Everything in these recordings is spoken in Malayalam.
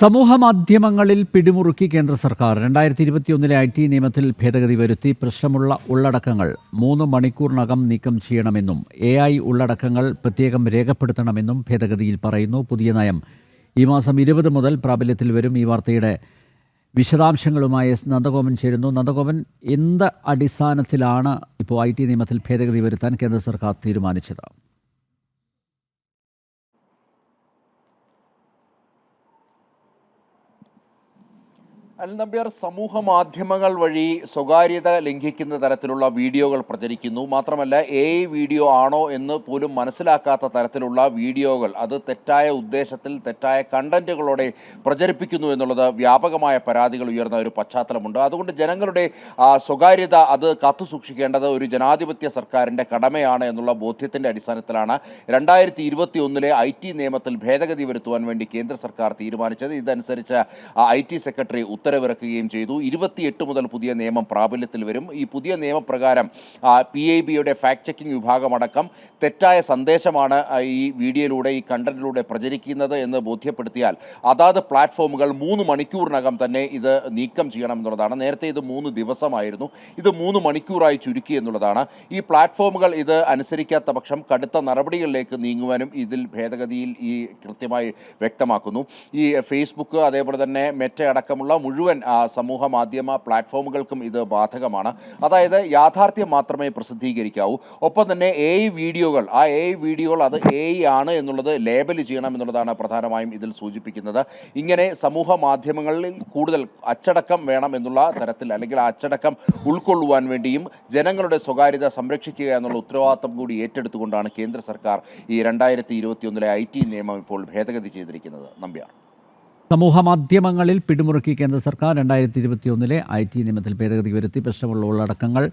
സമൂഹ മാധ്യമങ്ങളിൽ പിടിമുറുക്കി കേന്ദ്ര സർക്കാർ. രണ്ടായിരത്തി ഇരുപത്തിയൊന്നിലെ ഐ ടി നിയമത്തിൽ ഭേദഗതി വരുത്തി പ്രശ്നമുള്ള ഉള്ളടക്കങ്ങൾ മൂന്ന് മണിക്കൂറിനകം നീക്കം ചെയ്യണമെന്നും എ ഐ ഉള്ളടക്കങ്ങൾ പ്രത്യേകം രേഖപ്പെടുത്തണമെന്നും ഭേദഗതിയിൽ പറയുന്നു പുതിയ നയം. ഈ മാസം ഇരുപത് മുതൽ പ്രാബല്യത്തിൽ വരും ഈ വാർത്തയുടെ വിശദാംശങ്ങളുമായി എസ് നന്ദഗോപൻ ചേരുന്നു. നന്ദഗോപൻ എന്ത് അടിസ്ഥാനത്തിലാണ് ഇപ്പോൾ ഐ ടി നിയമത്തിൽ ഭേദഗതി വരുത്താൻ കേന്ദ്ര സർക്കാർ തീരുമാനിച്ചത്? അൽ നമ്പ്യാർ സമൂഹ മാധ്യമങ്ങൾ വഴി സ്വകാര്യത ലംഘിക്കുന്ന തരത്തിലുള്ള വീഡിയോകൾ പ്രചരിക്കുന്നു. മാത്രമല്ല എ വീഡിയോ ആണോ എന്ന് പോലും മനസ്സിലാക്കാത്ത തരത്തിലുള്ള വീഡിയോകൾ അത് തെറ്റായ ഉദ്ദേശത്തിൽ തെറ്റായ കണ്ടന്റുകളോടെ പ്രചരിപ്പിക്കുന്നു എന്നുള്ളത് വ്യാപകമായ പരാതികൾ ഉയർന്ന ഒരു പശ്ചാത്തലമുണ്ട്. അതുകൊണ്ട് ജനങ്ങളുടെ സ്വകാര്യത അത് കാത്തു സൂക്ഷിക്കേണ്ടത് ഒരു ജനാധിപത്യ സർക്കാരിന്റെ കടമയാണ് എന്നുള്ള ബോധ്യത്തിന്റെ അടിസ്ഥാനത്തിലാണ് രണ്ടായിരത്തി ഇരുപത്തി ഒന്നിലെ ഐ ടി നിയമത്തിൽ ഭേദഗതി വരുത്തുവാൻ വേണ്ടി കേന്ദ്ര സർക്കാർ തീരുമാനിച്ചത്. ഇതനുസരിച്ച് ഐ ടി സെക്രട്ടറി ഉത്തരവിറക്കുകയും ചെയ്തു. ഇരുപത്തിയെട്ട് മുതൽ പുതിയ നിയമം പ്രാബല്യത്തിൽ വരും. ഈ പുതിയ നിയമപ്രകാരം പി ഐ ബിയുടെ ഫാക്ട് ചെക്കിംഗ് വിഭാഗമടക്കം തെറ്റായ സന്ദേശമാണ് ഈ വീഡിയോയിലൂടെ ഈ കണ്ടന്റിലൂടെ പ്രചരിക്കുന്നത് എന്ന് ബോധ്യപ്പെടുത്തിയാൽ അതാത് പ്ലാറ്റ്ഫോമുകൾ മൂന്ന് മണിക്കൂറിനകം തന്നെ ഇത് നീക്കം ചെയ്യണം എന്നുള്ളതാണ് നേരത്തെ ഇത് മൂന്ന് ദിവസമായിരുന്നു. ഇത് മൂന്ന് മണിക്കൂറായി ചുരുക്കി എന്നുള്ളതാണ്. ഈ പ്ലാറ്റ്ഫോമുകൾ ഇത് അനുസരിക്കാത്ത പക്ഷം കടുത്ത നടപടികളിലേക്ക് നീങ്ങുവാനും ഇതിൽ ഭേദഗതിയിൽ ഈ കൃത്യമായി വ്യക്തമാക്കുന്നു. ഈ ഫേസ്ബുക്ക് അതേപോലെ തന്നെ മെറ്റ അടക്കമുള്ള മുഴുവൻ ആ, സമൂഹ മാധ്യമ പ്ലാറ്റ്ഫോമുകൾക്കും ഇത് ബാധകമാണ്. അതായത് യാഥാർത്ഥ്യം മാത്രമേ പ്രസിദ്ധീകരിക്കാവൂ. ഒപ്പം തന്നെ എ വീഡിയോകൾ ആ എ വീഡിയോകൾ അത് എ ആണ് എന്നുള്ളത് ലേബൽ ചെയ്യണം എന്നുള്ളതാണ് പ്രധാനമായും ഇതിൽ സൂചിപ്പിക്കുന്നത്. ഇങ്ങനെ സമൂഹ മാധ്യമങ്ങളിൽ കൂടുതൽ അച്ചടക്കം വേണം എന്നുള്ള തരത്തിൽ അല്ലെങ്കിൽ ആ അച്ചടക്കം ഉൾക്കൊള്ളുവാൻ വേണ്ടിയും ജനങ്ങളുടെ സ്വകാര്യത സംരക്ഷിക്കുക എന്നുള്ള ഉത്തരവാദിത്വം കൂടി ഏറ്റെടുത്തുകൊണ്ടാണ് കേന്ദ്ര സർക്കാർ ഈ രണ്ടായിരത്തി ഇരുപത്തിയൊന്നിലെ ഐ ടി നിയമം ഇപ്പോൾ ഭേദഗതി ചെയ്തിരിക്കുന്നത്. നമ്പ്യാർ. സമൂഹ മാധ്യമങ്ങളിൽ പിടിമുറുക്കി കേന്ദ്ര സർക്കാർ രണ്ടായിരത്തി ഇരുപത്തിയൊന്നിലെ ഐ ടി നിയമത്തിൽ ഭേദഗതി വരുത്തി പ്രശ്നമുള്ള ഉള്ളടക്കങ്ങൾ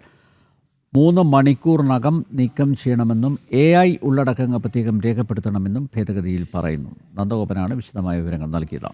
മൂന്ന് മണിക്കൂറിനകം നീക്കം ചെയ്യണമെന്നും എ ഐ ഉള്ളടക്കങ്ങൾ പ്രത്യേകം രേഖപ്പെടുത്തണമെന്നും ഭേദഗതിയിൽ പറയുന്നു. നന്ദഗോപനാണ് വിശദമായ വിവരങ്ങൾ നൽകിയത്.